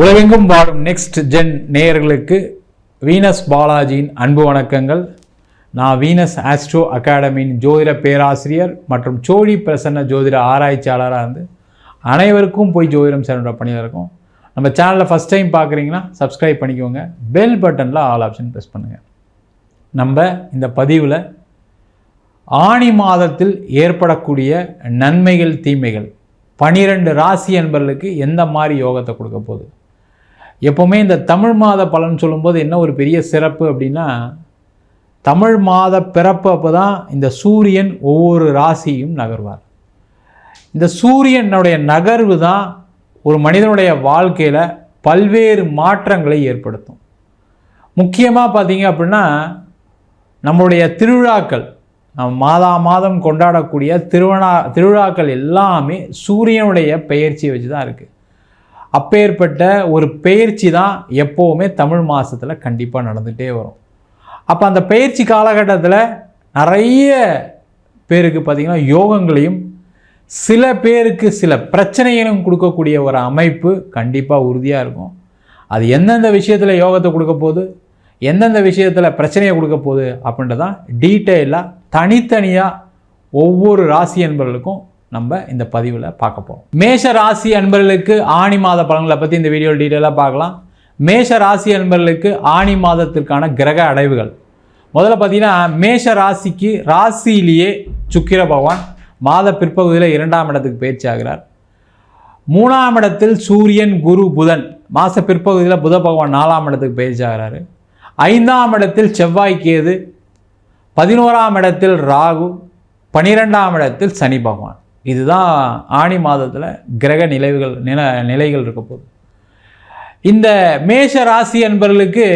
உலகெங்கும் வாழும் next gen நேயர்களுக்கு வீனஸ் பாலாஜியின் அன்பு வணக்கங்கள். நான் வீனஸ் ஆஸ்ட்ரோ அகாடமியின் ஜோதிட பேராசிரியர் மற்றும் சோழி பிரசன்ன ஜோதிட ஆராய்ச்சியாளராக இருந்து அனைவருக்கும் போய் ஜோதிடம் சேனோட பணியில் இருக்கும். நம்ம சேனலில் ஃபஸ்ட் டைம் பார்க்குறீங்கன்னா சப்ஸ்கிரைப் பண்ணிக்கோங்க. பெல் பட்டனில் ஆல் ஆப்ஷன் ப்ரெஸ் பண்ணுங்கள் நம்ம இந்த பதிவில் ஆணி மாதத்தில் ஏற்படக்கூடிய நன்மைகள் தீமைகள் பனிரெண்டு ராசி என்பர்களுக்கு எந்த மாதிரி யோகத்தை கொடுக்க போகுது? எப்போவுமே இந்த தமிழ் மாத பலன் சொல்லும்போது என்ன ஒரு பெரிய சிறப்பு அப்படின்னா தமிழ் மாத பிறப்பு அப்போ தான் இந்த சூரியன் ஒவ்வொரு ராசியும் நகர்வார். இந்த சூரியனுடைய நகர்வு தான் ஒரு மனிதனுடைய வாழ்க்கையில் பல்வேறு மாற்றங்களை ஏற்படுத்தும். முக்கியமாக பார்த்தீங்க அப்படின்னா நம்மளுடைய திருவிழாக்கள் நம்ம மாதா மாதம் கொண்டாடக்கூடிய திருவிழா திருவிழாக்கள் எல்லாமே சூரியனுடைய பெயர்ச்சியை வச்சு தான் இருக்குது அப்பேற்பட்ட ஒரு பெயர்ச்சி தான் எப்போவுமே தமிழ் மாதத்தில் கண்டிப்பாக நடந்துகிட்டே வரும். அப்போ அந்த பயிற்சி காலகட்டத்தில் நிறைய பேருக்கு பார்த்திங்கன்னா யோகங்களையும் சில பேருக்கு சில பிரச்சனைகளும் கொடுக்கக்கூடிய ஒரு அமைப்பு கண்டிப்பாக உறுதியாக இருக்கும். அது எந்தெந்த விஷயத்தில் யோகத்தை கொடுக்க போகுது எந்தெந்த விஷயத்தில் பிரச்சனையை கொடுக்க போகுது அப்படின்றதான் டீட்டெயிலாக தனித்தனியாக ஒவ்வொரு ராசி என்பவர்களுக்கும் நம்ம இந்த பதிவில் பார்க்க போகிறோம் மேஷ ராசி அன்பர்களுக்கு ஆணி மாத பலன்களை பற்றி இந்த வீடியோ டீட்டெயிலாக பார்க்கலாம். மேஷ ராசி அன்பர்களுக்கு ஆணி மாதத்திற்கான கிரக அடைவுகள். முதல்ல பார்த்தீங்கன்னா மேஷ ராசிக்கு ராசியிலேயே சுக்கிர பகவான் மாத பிற்பகுதியில் இரண்டாம் இடத்துக்கு பயிற்சி ஆகிறார். மூணாம் இடத்தில் சூரியன் குரு புதன் மாத பிற்பகுதியில் புத பகவான் நாலாம் இடத்துக்கு பயிற்சி ஆகிறாரு. ஐந்தாம் இடத்தில் செவ்வாய் கேது பதினோராம் இடத்தில் ராகு பனிரெண்டாம் இடத்தில் சனி பகவான். இதுதான் ஆணி மாதத்தில் கிரக நிலைவுகள் நில நிலைகள் இருக்க போகுது. இந்த மேஷ ராசி என்பவர்களுக்கு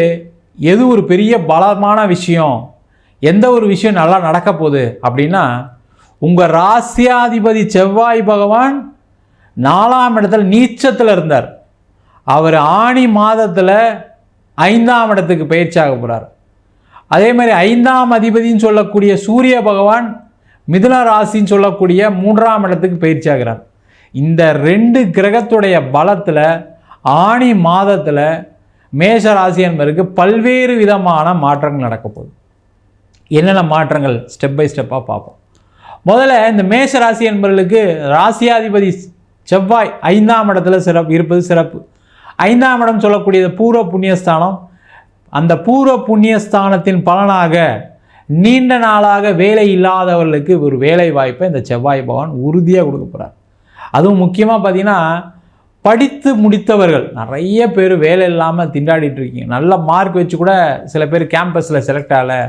எது ஒரு பெரிய பலமான விஷயம்? எந்த ஒரு விஷயம் நல்லா நடக்க போகுது அப்படின்னா உங்கள் ராசியாதிபதி செவ்வாய் பகவான் நாலாம் இடத்துல நீச்சத்தில் இருந்தார். அவர் ஆணி மாதத்தில் ஐந்தாம் இடத்துக்கு பயிற்சியாக போகிறார் அதே மாதிரி ஐந்தாம் அதிபதின்னு சொல்லக்கூடிய சூரிய பகவான் மிதுன ராசின்னு சொல்லக்கூடிய மூன்றாம் இடத்துக்கு பயிற்சி ஆகிறார். இந்த ரெண்டு கிரகத்துடைய பலத்தில் ஆணி மாதத்தில் மேஷ ராசி என்பதற்கு பல்வேறு விதமான மாற்றங்கள் நடக்க போகுது. என்னென்ன மாற்றங்கள்? ஸ்டெப் பை ஸ்டெப்பாக பார்ப்போம். முதல்ல இந்த மேஷ ராசி என்பவர்களுக்கு ராசியாதிபதி செவ்வாய் ஐந்தாம் இடத்துல சிறப்பு இருப்பது சிறப்பு. ஐந்தாம் இடம் சொல்லக்கூடியது பூர்வ புண்ணியஸ்தானம். அந்த பூர்வ புண்ணியஸ்தானத்தின் பலனாக நீண்ட நாளாக வேலை இல்லாதவர்களுக்கு ஒரு வேலை வாய்ப்பை இந்த செவ்வாய் பகவான் உறுதியாக கொடுக்க போகிறார் அதுவும் முக்கியமாக பார்த்தீங்கன்னா படித்து முடித்தவர்கள் நிறைய பேர் வேலை இல்லாமல் திண்டாடிட்டு இருக்கீங்க. நல்ல மார்க் வச்சு கூட சில பேர் கேம்பஸில் செலக்ட் ஆகலை.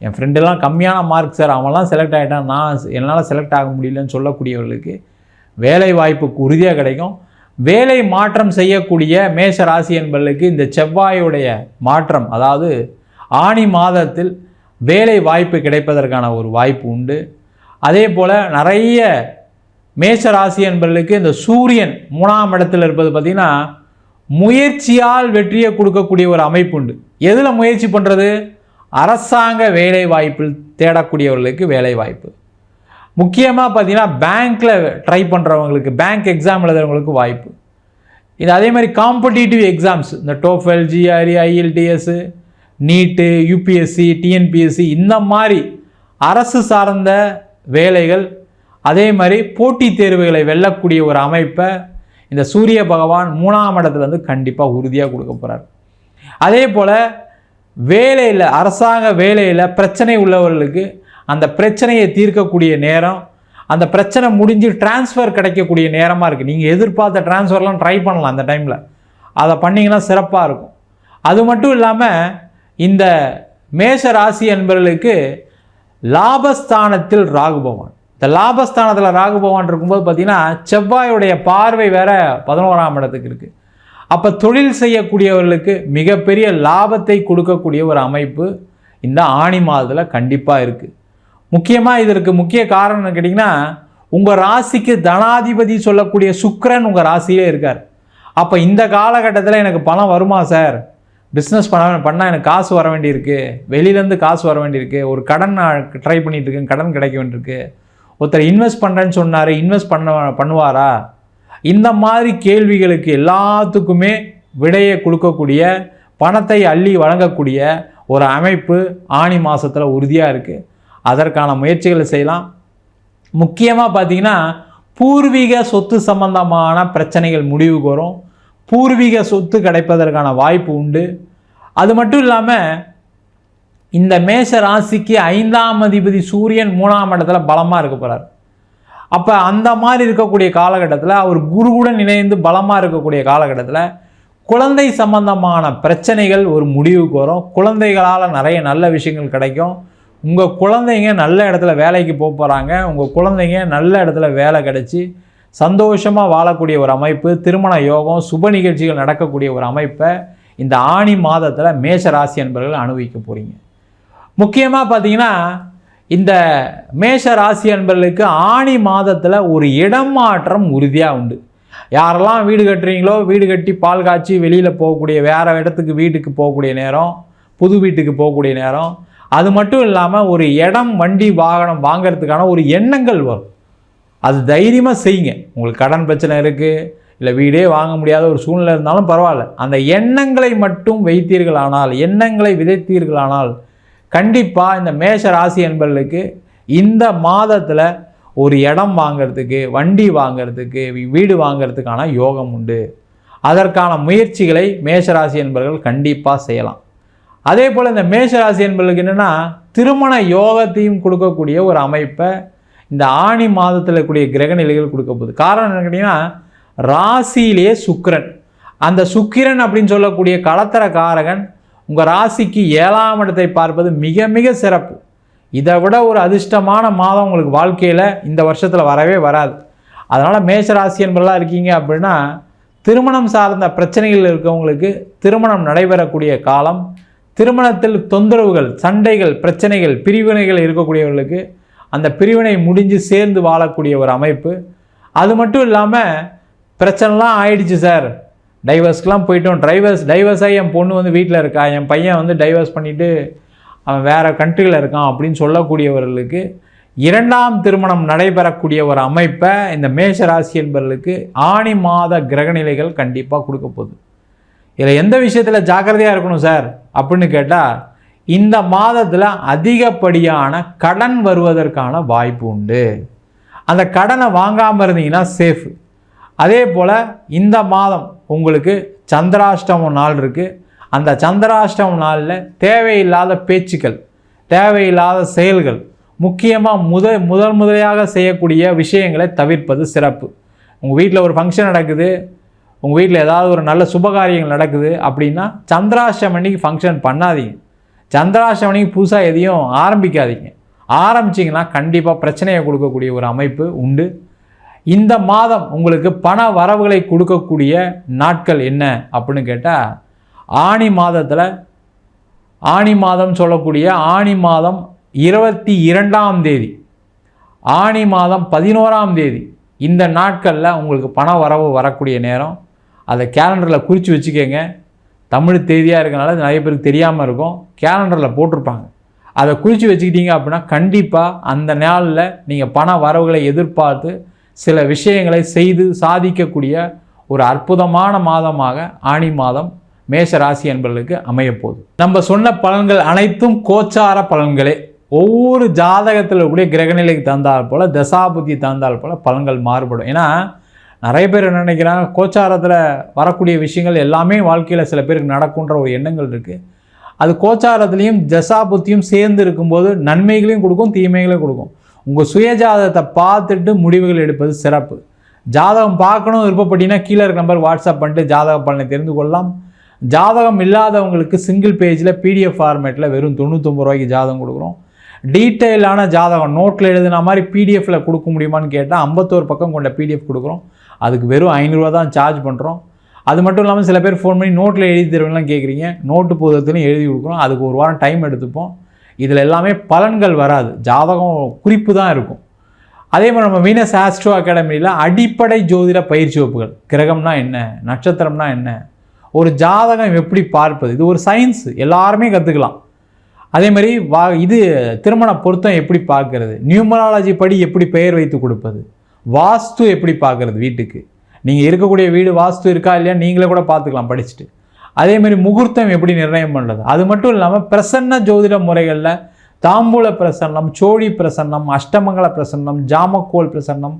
என் ஃப்ரெண்டெல்லாம் கம்மியான மார்க் சார் அவன்லாம் செலக்ட் ஆகிட்டான் நான் என்னால் செலக்ட் ஆக முடியலன்னு சொல்லக்கூடியவர்களுக்கு வேலை வாய்ப்பு உறுதியாக கிடைக்கும். வேலை மாற்றம் செய்யக்கூடிய மேஷ ராசி என்பவர்களுக்கு இந்த செவ்வாயுடைய மாற்றம் அதாவது ஆணி மாதத்தில் வேலை வாய்ப்பு கிடைப்பதற்கான ஒரு வாய்ப்பு உண்டு. அதே போல் நிறைய மேஷ ராசி என்பவர்களுக்கு இந்த சூரியன் மூணாம் இடத்தில் இருப்பது பார்த்திங்கன்னா முயற்சியால் வெற்றியை கொடுக்கக்கூடிய ஒரு அமைப்பு உண்டு. எதில் முயற்சி பண்ணுறது அரசாங்க வேலை வாய்ப்பில் தேடக்கூடியவர்களுக்கு வேலை வாய்ப்பு. முக்கியமாக பார்த்தீங்கன்னா பேங்க்கில் ட்ரை பண்ணுறவங்களுக்கு பேங்க் எக்ஸாம் எழுதுறவங்களுக்கு வாய்ப்பு. இது அதே மாதிரி காம்படிட்டிவ் எக்ஸாம்ஸ் இந்த TOEFL GRE IELTS NEET UPSC TNPSC இந்த மாதிரி அரசு சார்ந்த வேலைகள் அதே மாதிரி போட்டித் தேர்வுகளை வெல்லக்கூடிய ஒரு அமைப்பை இந்த சூரிய பகவான் மூணாம் இடத்துலேருந்து கண்டிப்பாக உறுதியாக கொடுக்க போகிறார் அதே போல் வேலையில் அரசாங்க வேலையில் பிரச்சனை உள்ளவர்களுக்கு அந்த பிரச்சனையை தீர்க்கக்கூடிய நேரம் அந்த பிரச்சனை முடிஞ்சு டிரான்ஸ்ஃபர் கிடைக்கக்கூடிய நேரமாக இருக்குது நீங்கள் எதிர்பார்த்த டிரான்ஸ்ஃபர்லாம் ட்ரை பண்ணலாம் அந்த டைமில் அதை பண்ணிங்கன்னா சிறப்பாக இருக்கும். அது மட்டும் இல்லாமல் இந்த மேஷ ராசி என்பவர்களுக்கு லாபஸ்தானத்தில் ராகு பகவான். இந்த லாபஸ்தானத்தில் ராகு பகவான் இருக்கும்போது பார்த்தீங்கன்னா செவ்வாயுடைய பார்வை வேற பதினோராம் இடத்துக்கு இருக்குது அப்போ தொழில் செய்யக்கூடியவர்களுக்கு மிகப்பெரிய லாபத்தை கொடுக்கக்கூடிய ஒரு அமைப்பு இந்த ஆணி மாதத்தில் கண்டிப்பாக இருக்குது முக்கியமாக இதற்கு முக்கிய காரணம் கேட்டிங்கன்னா உங்கள் ராசிக்கு தனாதிபதி சொல்லக்கூடிய சுக்கரன் உங்கள் ராசியிலே இருக்கார். அப்போ இந்த காலகட்டத்தில் எனக்கு பணம் வருமா சார்? பிஸ்னஸ் பண்ண பண்ணால் எனக்கு காசு வர வேண்டியிருக்கு. வெளியிலேருந்து காசு வர வேண்டியிருக்கு. ஒரு கடன் நான் ட்ரை பண்ணிட்டு இருக்கேன் கடன் கிடைக்க வேண்டியிருக்கு. ஒருத்தர் இன்வெஸ்ட் பண்ணுறேன்னு சொன்னார். இன்வெஸ்ட் பண்ண பண்ணுவாரா? இந்த மாதிரி கேள்விகளுக்கு எல்லாத்துக்குமே விடையை கொடுக்கக்கூடிய பணத்தை அள்ளி வழங்கக்கூடிய ஒரு அமைப்பு ஆணி மாதத்தில் உறுதியாக இருக்குது அதற்கான முயற்சிகளை செய்யலாம். முக்கியமாக பார்த்தீங்கன்னா பூர்வீக சொத்து சம்பந்தமான பிரச்சனைகள் முடிவுக்கு வரும். பூர்வீக சொத்து கிடைப்பதற்கான வாய்ப்பு உண்டு. அது மட்டும் இல்லாமல் இந்த மேஷ ராசிக்கு ஐந்தாம் அதிபதி சூரியன் மூணாம் இடத்துல பலமாக இருக்க போகிறார் அப்போ அந்த மாதிரி இருக்கக்கூடிய காலகட்டத்தில் அவர் குருவுடன் இணைந்து பலமாக இருக்கக்கூடிய காலகட்டத்தில் குழந்தை சம்பந்தமான பிரச்சனைகள் ஒரு முடிவுக்கு வரும். குழந்தைகளால் நிறைய நல்ல விஷயங்கள் கிடைக்கும். உங்கள் குழந்தைங்க நல்ல இடத்துல வேலைக்கு போக போகிறாங்க உங்கள் குழந்தைங்க நல்ல இடத்துல வேலை கிடச்சி சந்தோஷமாக வாழக்கூடிய ஒரு அமைப்பு திருமண யோகம் சுப நிகழ்ச்சிகள் நடக்கக்கூடிய ஒரு அமைப்பை இந்த ஆணி மாதத்தில் மேஷ ராசி என்பவர்கள் அனுபவிக்க போகிறீங்க முக்கியமாக பார்த்தீங்கன்னா இந்த மேஷ ராசி அன்பர்களுக்கு ஆணி மாதத்தில் ஒரு இடம் மாற்றம் உறுதியாக உண்டு. யாரெல்லாம் வீடு கட்டுறீங்களோ வீடு கட்டி பால் காய்ச்சி வெளியில் போகக்கூடிய வேறு இடத்துக்கு வீட்டுக்கு போகக்கூடிய நேரம் புது வீட்டுக்கு போகக்கூடிய நேரம் அது மட்டும் இல்லாமல் ஒரு இடம் வண்டி வாகனம் வாங்கிறதுக்கான ஒரு எண்ணங்கள் வரும். அது தைரியமாக செய்யுங்க. உங்களுக்கு கடன் பிரச்சனை இருக்குது இல்லை வீடே வாங்க முடியாத ஒரு சூழ்நிலை இருந்தாலும் பரவாயில்ல. அந்த எண்ணங்களை மட்டும் வைத்தீர்களானால் எண்ணங்களை விதைத்தீர்களானால் கண்டிப்பாக இந்த மேஷ ராசி என்பர்களுக்கு இந்த மாதத்தில் ஒரு இடம் வாங்கிறதுக்கு வண்டி வாங்கிறதுக்கு வீடு வாங்கிறதுக்கான யோகம் உண்டு. அதற்கான முயற்சிகளை மேஷராசி என்பவர்கள் கண்டிப்பாக செய்யலாம். அதே போல் இந்த மேஷராசி என்பவர்களுக்கு என்னென்னா திருமண யோகத்தையும் கொடுக்கக்கூடிய ஒரு அமைப்பை இந்த ஆணி மாதத்தில் இருக்கக்கூடிய கிரக நிலைகள் கொடுக்க போகுது. காரணம் என்ன கேட்டிங்கன்னா ராசியிலே சுக்கிரன். அந்த சுக்கிரன் அப்படின்னு சொல்லக்கூடிய களத்திர காரகன் உங்கள் ராசிக்கு ஏழாம் இடத்தை பார்ப்பது மிக மிக சிறப்பு. இதை விட ஒரு அதிர்ஷ்டமான மாதம் உங்களுக்கு வாழ்க்கையில் இந்த வருஷத்தில் வரவே வராது. அதனால் மேஷ ராசி என்பதெல்லாம் இருக்கீங்க அப்படின்னா திருமணம் சார்ந்த பிரச்சனைகள் இருக்கவங்களுக்கு திருமணம் நடைபெறக்கூடிய காலம் திருமணத்தில் தொந்தரவுகள் சண்டைகள் பிரச்சனைகள் பிரிவினைகள் இருக்கக்கூடியவர்களுக்கு அந்த பிரிவினை முடிஞ்சு சேர்ந்து வாழக்கூடிய ஒரு அமைப்பு. அது மட்டும் இல்லாமல் பிரச்சனைலாம் ஆயிடுச்சு சார். டைவர்ஸ்க்கெலாம் போயிட்டோம். டைவர்ஸ் டைவர்ஸாக என் பொண்ணு வந்து வீட்டில் இருக்கா? என் பையன் வந்து டைவர்ஸ் பண்ணிவிட்டு அவன் வேறு கண்ட்ரியில் இருக்கான் அப்படின்னு சொல்லக்கூடியவர்களுக்கு இரண்டாம் திருமணம் நடைபெறக்கூடிய ஒரு அமைப்பை இந்த மேஷ ராசி என்பவர்களுக்கு ஆணி மாத கிரகநிலைகள் கண்டிப்பாக கொடுக்க போகுது. இதில் எந்த விஷயத்தில் ஜாக்கிரதையாக இருக்கணும் சார் அப்படின்னு கேட்டால் இந்த மாதத்தில் அதிகப்படியான கடன் வருவதற்கான வாய்ப்பு உண்டு. அந்த கடனை வாங்காமல் இருந்தீங்கன்னா சேஃபு அதே போல் இந்த மாதம் உங்களுக்கு சந்திராஷ்டமம் நாள் இருக்குது அந்த சந்திராஷ்டமம் நாளில் தேவையில்லாத பேச்சுக்கள் தேவையில்லாத செயல்கள் முக்கியமாக முத முதல் முதலையாக செய்யக்கூடிய விஷயங்களை தவிர்ப்பது சிறப்பு. உங்கள் வீட்டில் ஒரு ஃபங்க்ஷன் நடக்குது உங்கள் வீட்டில் ஏதாவது ஒரு நல்ல சுபகாரியங்கள் நடக்குது அப்படின்னா சந்திராஷ்டமணிக்கு ஃபங்க்ஷன் பண்ணாதீங்க. சந்திராஷ்டமணிக்கு புதுசாக எதையும் ஆரம்பிக்காதீங்க. ஆரம்பிச்சிங்கன்னா கண்டிப்பாக பிரச்சனையை கொடுக்கக்கூடிய ஒரு அமைப்பு உண்டு. இந்த மாதம் உங்களுக்கு பண வரவுகளை கொடுக்கக்கூடிய நாட்கள் என்ன அப்படின்னு கேட்டால் ஆணி மாதத்தில் ஆணி மாதம் சொல்லக்கூடிய ஆணி மாதம் இருபத்தி இரண்டாம் தேதி ஆணி மாதம் பதினோராம் தேதி இந்த நாட்களில் உங்களுக்கு பண வரவு வரக்கூடிய நேரம். அதை கேலண்டரில் குறித்து வச்சுக்கோங்க. தமிழ் தேதியாக இருக்கனால நிறைய பேருக்கு தெரியாமல் இருக்கும். கேலண்டரில் போட்டிருப்பாங்க. அதை குறித்து வச்சுக்கிட்டீங்க அப்படின்னா கண்டிப்பாக அந்த நாளில் நீங்கள் பண வரவுகளை எதிர்பார்த்து சில விஷயங்களை செய்து சாதிக்கக்கூடிய ஒரு அற்புதமான மாதமாக ஆணி மாதம் மேஷ ராசி என்பவர்களுக்கு அமையப்போகுது. நம்ம சொன்ன பலன்கள் அனைத்தும் கோச்சார பலன்களே. ஒவ்வொரு ஜாதகத்தில் கூட கிரகநிலைக்கு தந்தால் போல் தசாபுத்தி தந்தால் போல் பலன்கள் மாறுபடும். ஏன்னா நிறைய பேர் என்ன நினைக்கிறாங்க கோச்சாரத்தில் வரக்கூடிய விஷயங்கள் எல்லாமே வாழ்க்கையில் சில பேருக்கு நடக்குன்ற ஒரு எண்ணங்கள் இருக்குது அது கோச்சாரத்துலேயும் தசாபுத்தியும் சேர்ந்து இருக்கும்போது நன்மைகளையும் கொடுக்கும் தீமைகளையும் கொடுக்கும். உங்கள் சுயஜாதகத்தை பார்த்துட்டு முடிவுகள் எடுப்பது சிறப்பு. ஜாதகம் பார்க்கணும் விருப்பப்பட்டீங்கன்னா கீழே இருக்க நம்பர் வாட்ஸ்அப் பண்ணிட்டு ஜாதக பலனை தெரிந்து கொள்ளலாம். ஜாதகம் இல்லாதவங்களுக்கு சிங்கிள் பேஜில் பிடிஎஃப் ஃபார்மேட்டில் வெறும் தொண்ணூத்தொம்பது ரூபாய்க்கு ஜாதகம் கொடுக்குறோம். டீட்டெயிலான ஜாதகம் நோட்டில் எழுதுன மாதிரி பிடிஎஃப்பில் கொடுக்க முடியுமான்னு கேட்டால் ஐம்பத்தோரு பக்கம் கொண்ட பிடிஎஃப் கொடுக்குறோம். அதுக்கு வெறும் ஐநூறுரூவா தான் சார்ஜ் பண்ணுறோம் அது மட்டும் இல்லாமல் சில பேர் ஃபோன் பண்ணி நோட்டில் எழுதி தருவீங்களாம் கேட்குறீங்க நோட்டு புத்தகத்துலையும் எழுதி கொடுக்குறோம். அதுக்கு ஒரு வாரம் டைம் எடுத்துப்போம். இதில் எல்லாமே பலன்கள் வராது. ஜாதகம் குறிப்பு தான் இருக்கும். அதே மாதிரி நம்ம வீனஸ் ஆஸ்ட்ரோ அகாடமியில் அடிப்படை ஜோதிட பயிற்சி வகுப்புகள். கிரகம்னா என்ன? நட்சத்திரம்னா என்ன? ஒரு ஜாதகம் எப்படி பார்ப்பது? இது ஒரு சயின்ஸ் எல்லாருமே கற்றுக்கலாம் அதே மாதிரி வா இது திருமண பொருத்தம் எப்படி பார்க்கறது? நியூமராலஜி படி எப்படி பெயர் வைத்து கொடுப்பது? வாஸ்து எப்படி பார்க்குறது வீட்டுக்கு? நீங்கள் இருக்கக்கூடிய வீடு வாஸ்து இருக்கா இல்லையா? நீங்களே கூட பார்த்துக்கலாம் படிச்சுட்டு. அதேமாரி முகூர்த்தம் எப்படி நிர்ணயம் பண்ணுறது அது மட்டும் இல்லாமல் பிரசன்ன ஜோதிட முறைகளில் தாம்பூல பிரசன்னம் சோழி பிரசன்னம் அஷ்டமங்கல பிரசன்னம் ஜாமக்கோல் பிரசன்னம்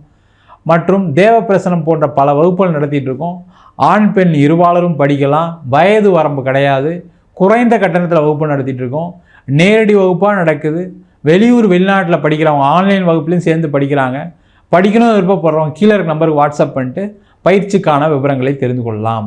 மற்றும் தேவ பிரசனம் போன்ற பல வகுப்புகள் நடத்திட்டு இருக்கோம். ஆண் பெண் இருவாளரும் படிக்கலாம். வயது வரம்பு கிடையாது. குறைந்த கட்டணத்தில் வகுப்பு நடத்திட்டு இருக்கோம். நேரடி வகுப்பாக நடக்குது. வெளியூர் வெளிநாட்டில் படிக்கிறவங்க ஆன்லைன் வகுப்புலையும் சேர்ந்து படிக்கிறாங்க. படிக்கணும் விருப்பப்படுறவங்க கீழே இருக்க நம்பருக்கு வாட்ஸ்அப் பண்ணிட்டு பயிற்சிக்கான விவரங்களை தெரிந்து கொள்ளலாம்.